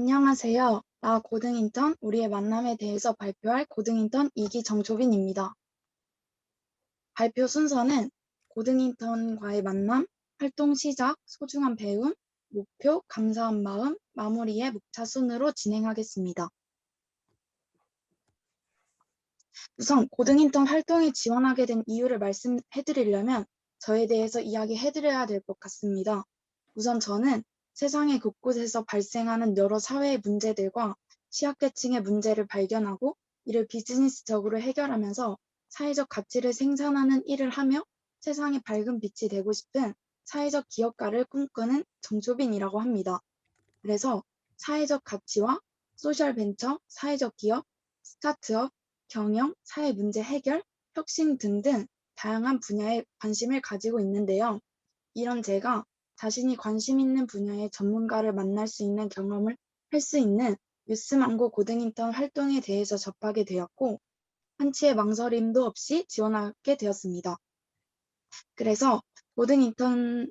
안녕하세요. 나 고등인턴 우리의 만남에 대해서 발표할 고등인턴 2기 정조빈입니다. 발표 순서는 고등인턴과의 만남, 활동 시작, 소중한 배움, 목표, 감사한 마음, 마무리의 목차 순으로 진행하겠습니다. 우선 고등인턴 활동에 지원하게 된 이유를 말씀해 드리려면 저에 대해서 이야기해 드려야 될 것 같습니다. 우선 저는 세상의 곳곳에서 발생하는 여러 사회의 문제들과 취약계층의 문제를 발견하고 이를 비즈니스적으로 해결하면서 사회적 가치를 생산하는 일을 하며 세상에 밝은 빛이 되고 싶은 사회적 기업가를 꿈꾸는 정조빈이라고 합니다. 그래서 사회적 가치와 소셜 벤처, 사회적 기업, 스타트업, 경영, 사회 문제 해결, 혁신 등등 다양한 분야에 관심을 가지고 있는데요. 이런 제가 자신이 관심 있는 분야의 전문가를 만날 수 있는 경험을 할 수 있는 뉴스망고 고등인턴 활동에 대해서 접하게 되었고 한치의 망설임도 없이 지원하게 되었습니다. 그래서 고등인턴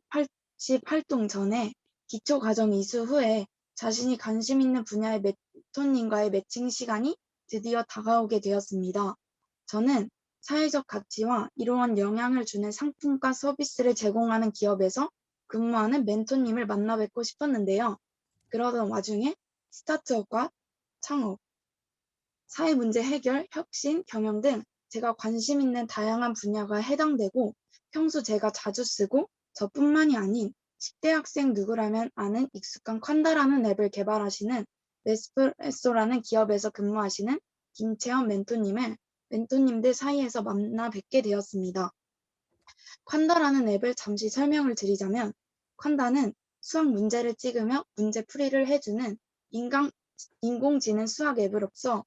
십 활동 전에 기초과정 이수 후에 자신이 관심 있는 분야의 멘토님과의 매칭 시간이 드디어 다가오게 되었습니다. 저는 사회적 가치와 이러한 영향을 주는 상품과 서비스를 제공하는 기업에서 근무하는 멘토님을 만나 뵙고 싶었는데요. 그러던 와중에 스타트업과 창업, 사회 문제 해결, 혁신, 경영 등 제가 관심 있는 다양한 분야가 해당되고 평소 제가 자주 쓰고 저뿐만이 아닌 10대 학생 누구라면 아는 익숙한 콴다라는 앱을 개발하시는 네스프레소라는 기업에서 근무하시는 김채원 멘토님을 멘토님들 사이에서 만나 뵙게 되었습니다. 콴다라는 앱을 잠시 설명을 드리자면 콴다는 수학 문제를 찍으며 문제 풀이를 해주는 인간, 인공지능 수학 앱으로서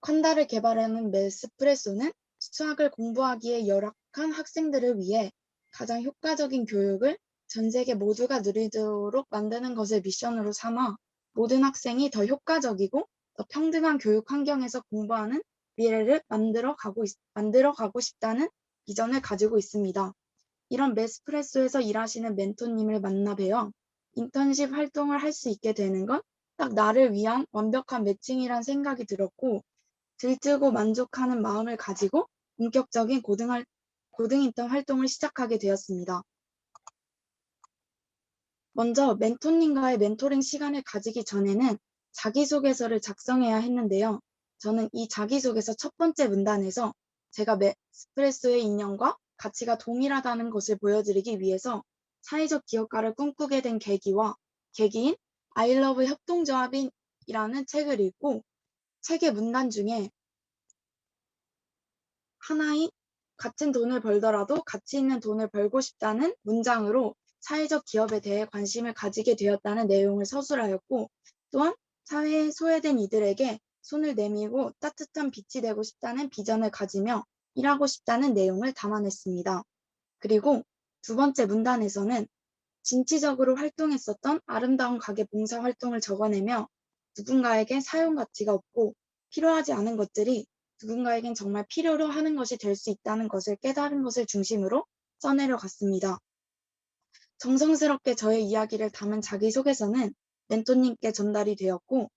콴다를 개발하는 메스프레소는 수학을 공부하기에 열악한 학생들을 위해 가장 효과적인 교육을 전 세계 모두가 누리도록 만드는 것을 미션으로 삼아 모든 학생이 더 효과적이고 더 평등한 교육 환경에서 공부하는 미래를 만들어 가고, 만들어 가고 싶다는 비전을 가지고 있습니다. 이런 메스프레소에서 일하시는 멘토님을 만나 뵈어 인턴십 활동을 할 수 있게 되는 건 딱 나를 위한 완벽한 매칭이란 생각이 들었고 들뜨고 만족하는 마음을 가지고 본격적인 고등할, 고등 인턴 활동을 시작하게 되었습니다. 먼저 멘토님과의 멘토링 시간을 가지기 전에는 자기소개서를 작성해야 했는데요. 저는 이 자기소개서 첫 번째 문단에서 제가 메스프레소의 인연과 가치가 동일하다는 것을 보여드리기 위해서 사회적 기업가를 꿈꾸게 된 계기와 계기인 아이러브 협동조합인이라는 책을 읽고 책의 문단 중에 하나인 같은 돈을 벌더라도 가치 있는 돈을 벌고 싶다는 문장으로 사회적 기업에 대해 관심을 가지게 되었다는 내용을 서술하였고 또한 사회에 소외된 이들에게 손을 내밀고 따뜻한 빛이 되고 싶다는 비전을 가지며 일하고 싶다는 내용을 담아냈습니다. 그리고 두 번째 문단에서는 진취적으로 활동했었던 아름다운 가게 봉사 활동을 적어내며 누군가에게 사용 가치가 없고 필요하지 않은 것들이 누군가에겐 정말 필요로 하는 것이 될 수 있다는 것을 깨달은 것을 중심으로 써내려 갔습니다. 정성스럽게 저의 이야기를 담은 자기소개서는 멘토님께 전달이 되었고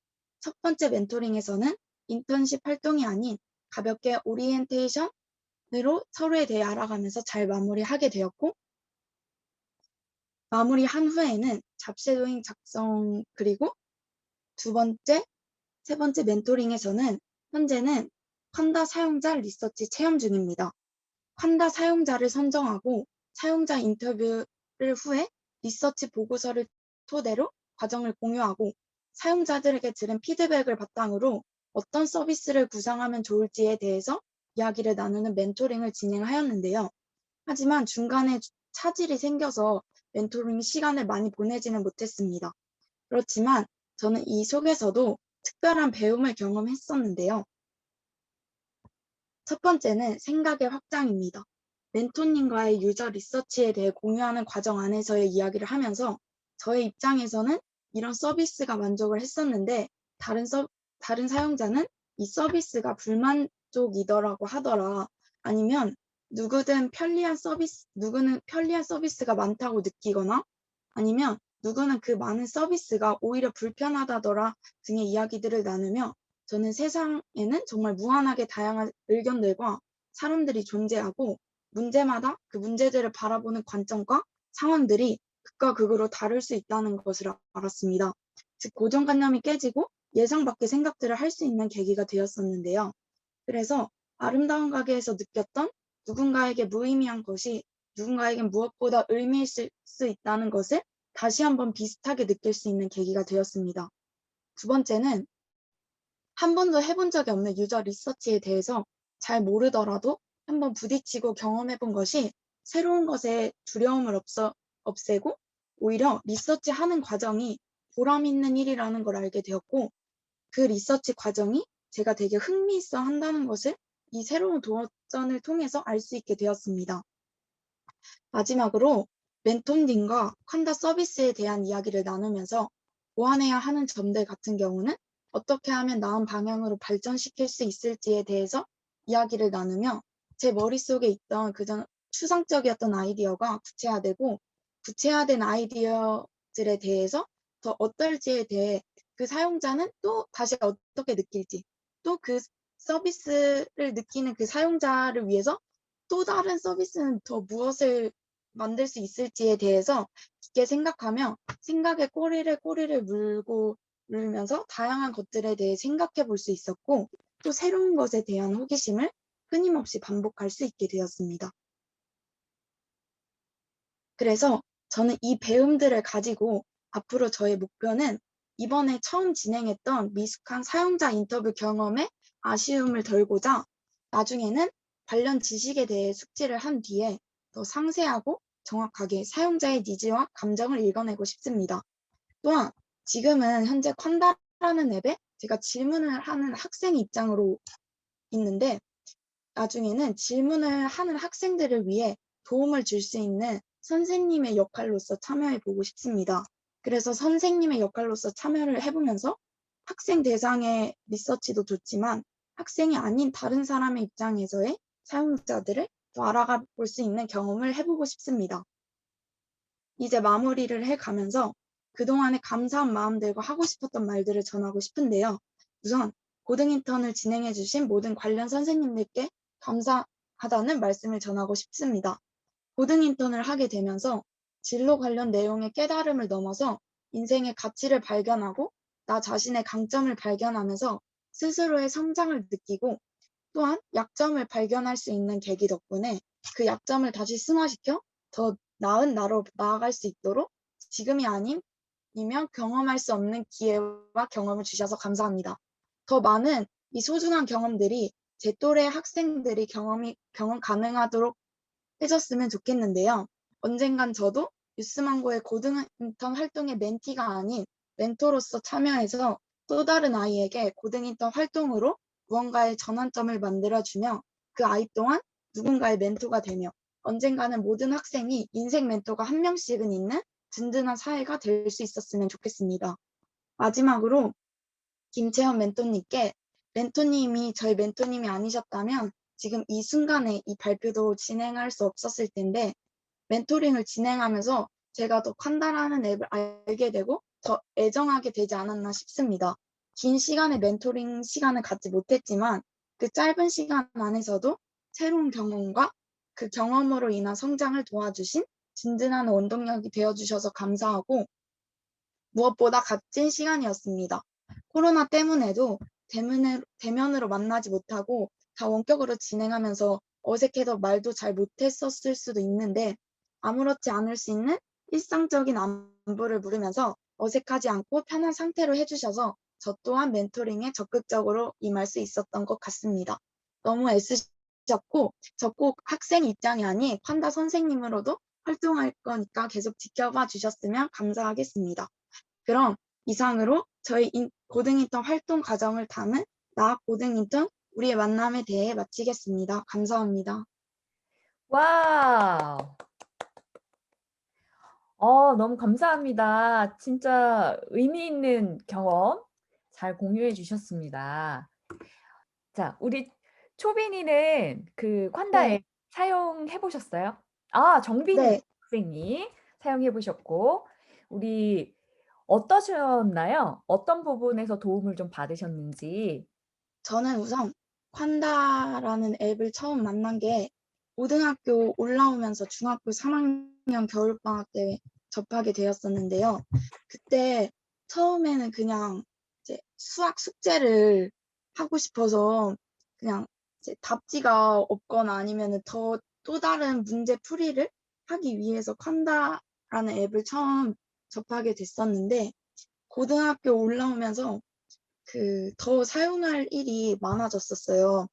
첫 번째 멘토링에서는 인턴십 활동이 아닌 가볍게 오리엔테이션 으로 서로에 대해 알아가면서 잘 마무리하게 되었고 마무리한 후에는 잡쉐도잉 작성 그리고 두 번째, 세 번째 멘토링에서는 현재는 콴다 사용자 리서치 체험 중입니다. 콴다 사용자를 선정하고 사용자 인터뷰를 후에 리서치 보고서를 토대로 과정을 공유하고 사용자들에게 들은 피드백을 바탕으로 어떤 서비스를 구상하면 좋을지에 대해서 이야기를 나누는 멘토링을 진행하였는데요. 하지만 중간에 차질이 생겨서 멘토링 시간을 많이 보내지는 못했습니다. 그렇지만 저는 이 속에서도 특별한 배움을 경험했었는데요. 첫 번째는 생각의 확장입니다. 멘토님과의 유저 리서치에 대해 공유하는 과정 안에서의 이야기를 하면서 저의 입장에서는 이런 서비스가 만족을 했었는데 다른, 서, 다른 사용자는 이 서비스가 불만 쪽이더라고 하더라. 아니면 누구든 편리한 서비스, 누구는 편리한 서비스가 많다고 느끼거나 아니면 누구는 그 많은 서비스가 오히려 불편하다더라 등의 이야기들을 나누며 저는 세상에는 정말 무한하게 다양한 의견들과 사람들이 존재하고 문제마다 그 문제들을 바라보는 관점과 상황들이 극과 극으로 다를 수 있다는 것을 알았습니다. 즉 고정관념이 깨지고 예상 밖의 생각들을 할 수 있는 계기가 되었었는데요. 그래서 아름다운 가게에서 느꼈던 누군가에게 무의미한 것이 누군가에겐 무엇보다 의미 있을 수 있다는 것을 다시 한번 비슷하게 느낄 수 있는 계기가 되었습니다. 두 번째는 한 번도 해본 적이 없는 유저 리서치에 대해서 잘 모르더라도 한번 부딪히고 경험해 본 것이 새로운 것에 두려움을 없어, 없애고 오히려 리서치 하는 과정이 보람 있는 일이라는 걸 알게 되었고 그 리서치 과정이 제가 되게 흥미있어 한다는 것을 이 새로운 도전을 통해서 알 수 있게 되었습니다. 마지막으로 멘토님과 칸다 서비스에 대한 이야기를 나누면서 보완해야 하는 점들 같은 경우는 어떻게 하면 나은 방향으로 발전시킬 수 있을지에 대해서 이야기를 나누며 제 머릿속에 있던 그전 추상적이었던 아이디어가 구체화되고 구체화된 아이디어들에 대해서 더 어떨지에 대해 그 사용자는 또 다시 어떻게 느낄지 또 그 서비스를 느끼는 그 사용자를 위해서 또 다른 서비스는 더 무엇을 만들 수 있을지에 대해서 깊게 생각하며 생각에 꼬리를 꼬리를 물고 물면서 다양한 것들에 대해 생각해 볼 수 있었고 또 새로운 것에 대한 호기심을 끊임없이 반복할 수 있게 되었습니다. 그래서 저는 이 배움들을 가지고 앞으로 저의 목표는 이번에 처음 진행했던 미숙한 사용자 인터뷰 경험에 아쉬움을 덜고자 나중에는 관련 지식에 대해 숙지를 한 뒤에 더 상세하고 정확하게 사용자의 니즈와 감정을 읽어내고 싶습니다. 또한 지금은 현재 콴다라는 앱에 제가 질문을 하는 학생 입장으로 있는데 나중에는 질문을 하는 학생들을 위해 도움을 줄 수 있는 선생님의 역할로서 참여해 보고 싶습니다. 그래서 선생님의 역할로서 참여를 해보면서 학생 대상의 리서치도 좋지만 학생이 아닌 다른 사람의 입장에서의 사용자들을 더 알아가 볼 수 있는 경험을 해보고 싶습니다. 이제 마무리를 해가면서 그동안의 감사한 마음들과 하고 싶었던 말들을 전하고 싶은데요. 우선 고등 인턴을 진행해 주신 모든 관련 선생님들께 감사하다는 말씀을 전하고 싶습니다. 고등 인턴을 하게 되면서 진로 관련 내용의 깨달음을 넘어서 인생의 가치를 발견하고 나 자신의 강점을 발견하면서 스스로의 성장을 느끼고 또한 약점을 발견할 수 있는 계기 덕분에 그 약점을 다시 승화시켜 더 나은 나로 나아갈 수 있도록 지금이 아니면 경험할 수 없는 기회와 경험을 주셔서 감사합니다. 더 많은 이 소중한 경험들이 제 또래 학생들이 경험이 경험 가능하도록 해줬으면 좋겠는데요. 언젠간 저도 뉴스망고의 고등 인턴 활동의 멘티가 아닌 멘토로서 참여해서 또 다른 아이에게 고등 인턴 활동으로 무언가의 전환점을 만들어주며 그 아이 또한 누군가의 멘토가 되며 언젠가는 모든 학생이 인생 멘토가 한 명씩은 있는 든든한 사회가 될 수 있었으면 좋겠습니다. 마지막으로 김채현 멘토님께 멘토님이 저희 멘토님이 아니셨다면 지금 이 순간에 이 발표도 진행할 수 없었을 텐데 멘토링을 진행하면서 제가 더 칸다라는 앱을 알게 되고 더 애정하게 되지 않았나 싶습니다. 긴 시간의 멘토링 시간을 갖지 못했지만 그 짧은 시간 안에서도 새로운 경험과 그 경험으로 인한 성장을 도와주신 든든한 원동력이 되어주셔서 감사하고 무엇보다 값진 시간이었습니다. 코로나 때문에도 대면으로 만나지 못하고 다 원격으로 진행하면서 어색해서 말도 잘 못했었을 수도 있는데 아무렇지 않을 수 있는 일상적인 안부를 물으면서 어색하지 않고 편한 상태로 해주셔서 저 또한 멘토링에 적극적으로 임할 수 있었던 것 같습니다. 너무 애쓰셨고 저 꼭 학생 입장이 아닌 판다 선생님으로도 활동할 거니까 계속 지켜봐 주셨으면 감사하겠습니다. 그럼 이상으로 저희 고등인턴 활동 과정을 담은 나 고등인턴 우리의 만남에 대해 마치겠습니다. 감사합니다. 와우. 어, 너무 감사합니다. 진짜 의미 있는 경험 잘 공유해 주셨습니다. 자, 우리 초빈이는 그 콴다 네. 앱 사용해 보셨어요? 아, 정빈이 네. 학생이 사용해 보셨고 우리 어떠셨나요? 어떤 부분에서 도움을 좀 받으셨는지. 저는 우선 콴다라는 앱을 처음 만난 게 고등학교 올라오면서 중학교 3학년 겨울방학 때 접하게 되었었는데요. 그때 처음에는 그냥 이제 수학 숙제를 하고 싶어서 그냥 이제 답지가 없거나 아니면은 더또 다른 문제 풀이를 하기 위해서 콴다라는 앱을 처음 접하게 됐었는데 고등학교 올라오면서 그 더 사용할 일이 많아졌었어요.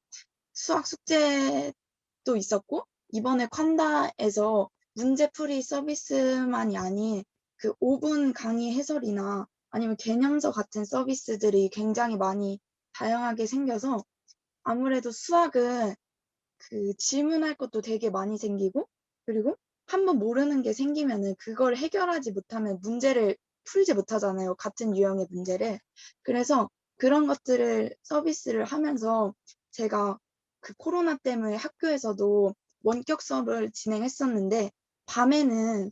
수학 숙제도 있었고 이번에 콴다에서 문제풀이 서비스만이 아닌 그 5분 강의 해설이나 아니면 개념서 같은 서비스들이 굉장히 많이 다양하게 생겨서 아무래도 수학은 그 질문할 것도 되게 많이 생기고 그리고 한번 모르는 게 생기면은 그걸 해결하지 못하면 문제를 풀지 못하잖아요. 같은 유형의 문제를. 그래서 그런 것들을 서비스를 하면서 제가 그 코로나 때문에 학교에서도 원격 수업을 진행했었는데 밤에는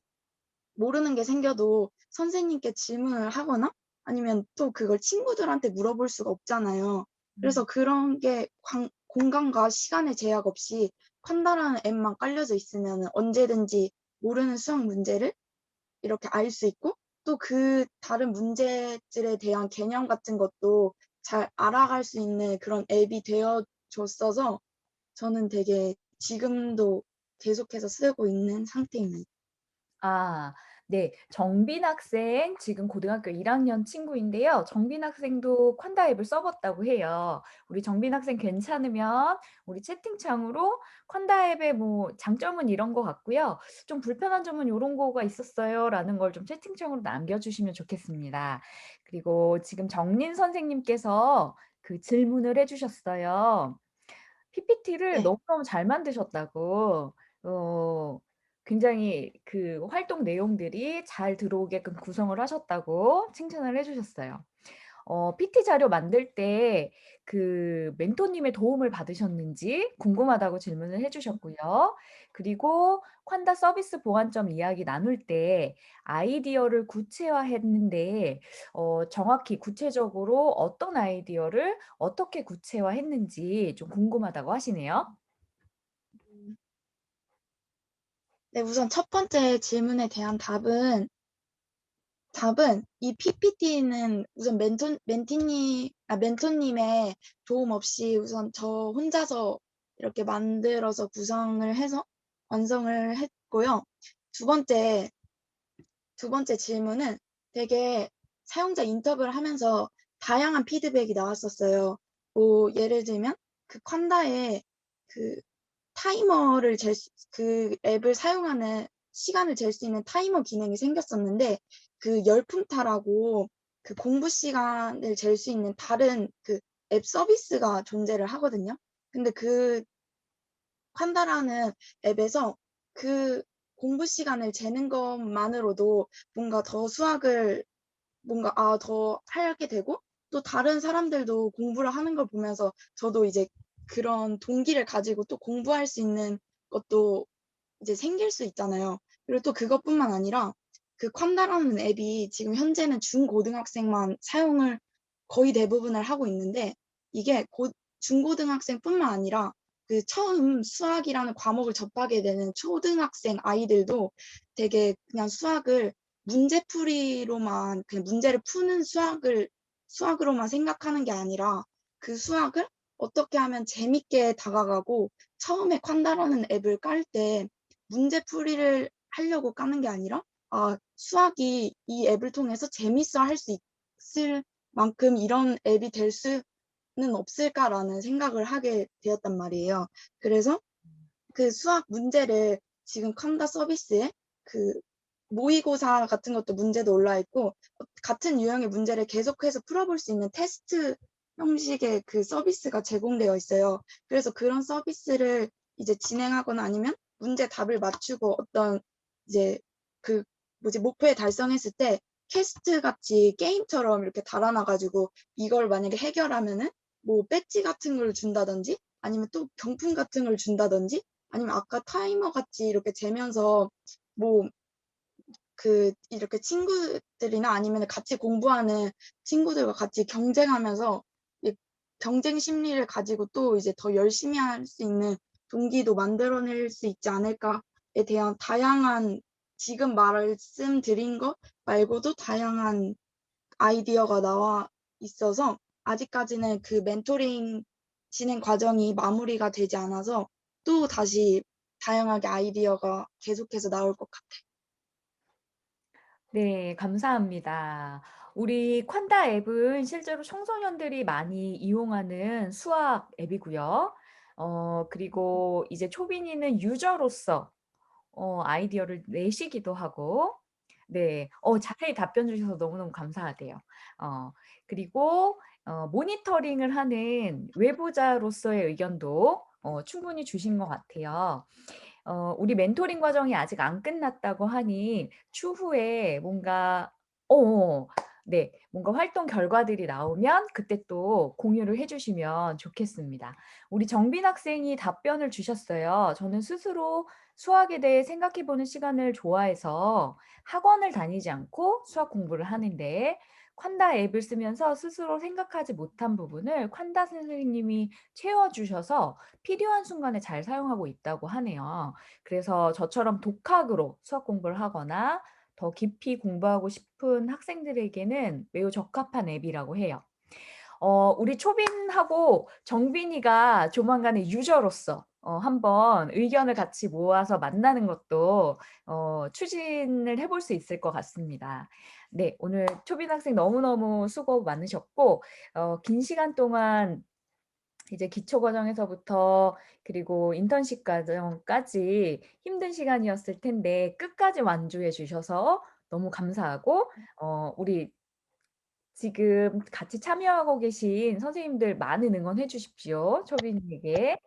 모르는 게 생겨도 선생님께 질문을 하거나 아니면 또 그걸 친구들한테 물어볼 수가 없잖아요. 그래서 그런 게 광- 공간과 시간의 제약 없이 콴다라는 앱만 깔려져 있으면 언제든지 모르는 수학 문제를 이렇게 알 수 있고 또 그 다른 문제들에 대한 개념 같은 것도 잘 알아갈 수 있는 그런 앱이 되어 줬어서 저는 되게 지금도 계속해서 쓰고 있는 상태입니다. 아 네. 정빈 학생 지금 고등학교 1학년 친구인데요. 정빈 학생도 콴다 앱을 써 봤다고 해요. 우리 정빈 학생 괜찮으면 우리 채팅창으로 콴다 앱의 뭐 장점은 이런 것 같고요. 좀 불편한 점은 요런 거가 있었어요 라는 걸 좀 채팅창으로 남겨 주시면 좋겠습니다. 그리고 지금 정린 선생님께서 그 질문을 해 주셨어요. PPT를 네. 너무너무 잘 만드셨다고. 어 굉장히 그 활동 내용들이 잘 들어오게끔 구성을 하셨다고 칭찬을 해 주셨어요. 어 PT 자료 만들 때 그 멘토님의 도움을 받으셨는지 궁금하다고 질문을 해 주셨고요. 그리고 콴다 서비스 보완점 이야기 나눌 때 아이디어를 구체화했는데 어 정확히 구체적으로 어떤 아이디어를 어떻게 구체화했는지 좀 궁금하다고 하시네요. 음. 네, 우선 첫 번째 질문에 대한 답은 답은 이 PPT는 우선 멘토 멘티님 아 멘토님의 도움 없이 우선 저 혼자서 이렇게 만들어서 구성을 해서 완성을 했고요. 두 번째 두 번째 질문은 되게 사용자 인터뷰를 하면서 다양한 피드백이 나왔었어요. 뭐 예를 들면 그 콴다에 그 타이머를 잴수그 앱을 사용하는 시간을 잴 수 있는 타이머 기능이 생겼었는데 그 열품타라고 그 공부 시간을 잴 수 있는 다른 그 앱 서비스가 존재를 하거든요. 근데 그 콴다라는 앱에서 그 공부 시간을 재는 것만으로도 뭔가 더 수학을 뭔가 아 더 하게 되고 또 다른 사람들도 공부를 하는 걸 보면서 저도 이제 그런 동기를 가지고 또 공부할 수 있는 것도 이제 생길 수 있잖아요. 그리고 또 그것뿐만 아니라 그 콴다라는 앱이 지금 현재는 중고등학생만 사용을 거의 대부분을 하고 있는데 이게 고 중고등학생뿐만 아니라 그 처음 수학이라는 과목을 접하게 되는 초등학생 아이들도 되게 그냥 수학을 문제풀이로만 그냥 문제를 푸는 수학을 수학으로만 생각하는 게 아니라 그 수학을 어떻게 하면 재밌게 다가가고 처음에 콴다라는 앱을 깔 때 문제풀이를 하려고 까는 게 아니라 '아 수학이 이 앱을 통해서 재밌어 할 수 있을 만큼 이런 앱이 될 수는 없을까.'라는 생각을 하게 되었단 말이에요. 그래서 그 수학 문제를 지금 콴다 서비스에 그 모의고사 같은 것도 문제도 올라와 있고 어 같은 유형의 문제를 계속해서 풀어볼 수 있는 테스트 형식의 그 서비스가 제공되어 있어요. 그래서 그런 서비스를 이제 진행하거나 아니면 문제 답을 맞추고 어떤 이제 그 뭐지 목표에 달성했을 때 퀘스트 같이 게임처럼 이렇게 달아놔 가지고 이걸 만약에 해결하면은 뭐 배지 같은 걸 준다든지 아니면 또 경품 같은 걸 준다든지 아니면 아까 타이머 같이 이렇게 재면서 뭐 그 이렇게 친구들이나 아니면 같이 공부하는 친구들과 같이 경쟁하면서 이 경쟁 심리를 가지고 또 이제 더 열심히 할 수 있는 동기도 만들어낼 수 있지 않을까에 대한 다양한 지금 말씀드린 것 말고도 다양한 아이디어가 나와 있어서 아직까지는 그 멘토링 진행 과정이 마무리가 되지 않아서 또 다시 다양하게 아이디어가 계속해서 나올 것 같아요. 네. 감사합니다. 우리 콴다 앱은 실제로 청소년들이 많이 이용하는 수학 앱이고요. 어 그리고 이제 초빈이는 유저로서 어 아이디어를 내시기도 하고 네. 어 자세히 답변 주셔서 너무너무 감사하대요. 어 그리고 어 모니터링을 하는 외부자로서의 의견도 어 충분히 주신 것 같아요. 어 우리 멘토링 과정이 아직 안 끝났다고 하니 추후에 뭔가 어어 네. 뭔가 활동 결과들이 나오면 그때 또 공유를 해 주시면 좋겠습니다. 우리 정빈 학생이 답변을 주셨어요. "저는 스스로 수학에 대해 생각해 보는 시간을 좋아해서 학원을 다니지 않고 수학 공부를 하는데 콴다 앱을 쓰면서 스스로 생각하지 못한 부분을 콴다 선생님이 채워 주셔서 필요한 순간에 잘 사용하고 있다고 하네요. 그래서 저처럼 독학으로 수학 공부를 하거나 더 깊이 공부하고 싶은 학생들에게는 매우 적합한 앱이라고 해요. 어 우리 초빈하고 정빈이가 조만간에 유저로서 어 한번 의견을 같이 모아서 만나는 것도 어 추진을 해볼 수 있을 것 같습니다. 네. 오늘 초빈 학생 너무너무 수고 많으셨고 어 긴 시간 동안 이제 기초 과정에서부터 그리고 인턴십 과정까지 힘든 시간이었을 텐데 끝까지 완주해 주셔서 너무 감사하고 어 우리 지금 같이 참여하고 계신 선생님들 많은 응원해 주십시오, 초빈이에게.